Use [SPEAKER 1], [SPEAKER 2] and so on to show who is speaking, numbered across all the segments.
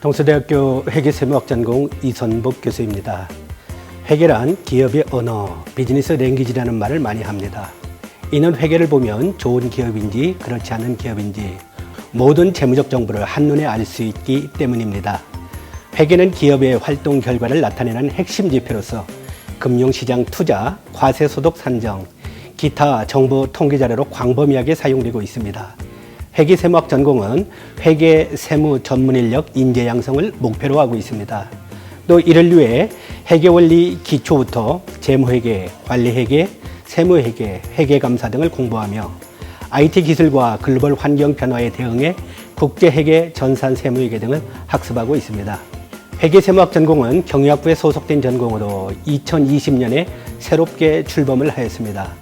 [SPEAKER 1] 동서대학교 회계세무학 전공 이선복 교수입니다. 회계란 기업의 언어, 비즈니스 랭귀지라는 말을 많이 합니다. 이는 회계를 보면 좋은 기업인지 그렇지 않은 기업인지 모든 재무적 정보를 한눈에 알 수 있기 때문입니다. 회계는 기업의 활동 결과를 나타내는 핵심 지표로서 금융시장 투자, 과세소득 산정, 기타 정보 통계 자료로 광범위하게 사용되고 있습니다. 회계세무학 전공은 회계 세무 전문 인력 인재 양성을 목표로 하고 있습니다. 또 이를 위해 회계 원리 기초부터 재무회계, 관리회계, 세무회계, 회계감사 등을 공부하며 IT 기술과 글로벌 환경 변화에 대응해 국제회계, 전산 세무회계 등을 학습하고 있습니다. 회계세무학 전공은 경영학부에 소속된 전공으로 2020년에 새롭게 출범을 하였습니다.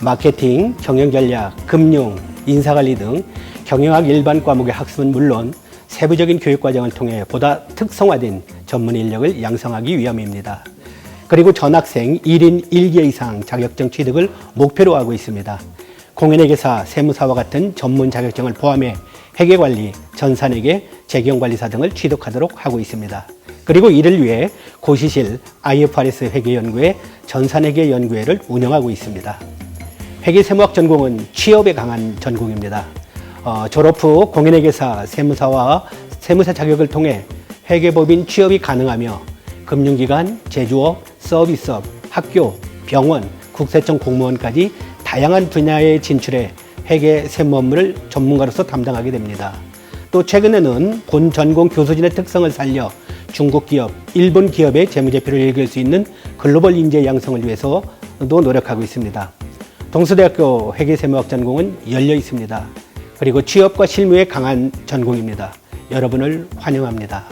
[SPEAKER 1] 마케팅, 경영전략, 금융, 인사관리 등 경영학 일반 과목의 학습은 물론 세부적인 교육 과정을 통해 보다 특성화된 전문 인력을 양성하기 위함입니다. 그리고 전학생 1인 1개 이상 자격증 취득을 목표로 하고 있습니다. 공인회계사, 세무사와 같은 전문 자격증을 포함해 회계관리, 전산회계, 재경관리사 등을 취득하도록 하고 있습니다. 그리고 이를 위해 고시실 IFRS 회계연구회, 전산회계연구회를 운영하고 있습니다. 회계세무학 전공은 취업에 강한 전공입니다. 어, 졸업 후 공인회계사, 세무사와 세무사 자격을 통해 회계법인 취업이 가능하며 금융기관, 제조업, 서비스업, 학교, 병원, 국세청 공무원까지 다양한 분야에 진출해 회계 세무 업무를 전문가로서 담당하게 됩니다. 또 최근에는 본 전공 교수진의 특성을 살려 중국 기업, 일본 기업의 재무제표를 읽을 수 있는 글로벌 인재 양성을 위해서도 노력하고 있습니다. 동서대학교 회계세무학 전공은 열려 있습니다. 그리고 취업과 실무에 강한 전공입니다. 여러분을 환영합니다.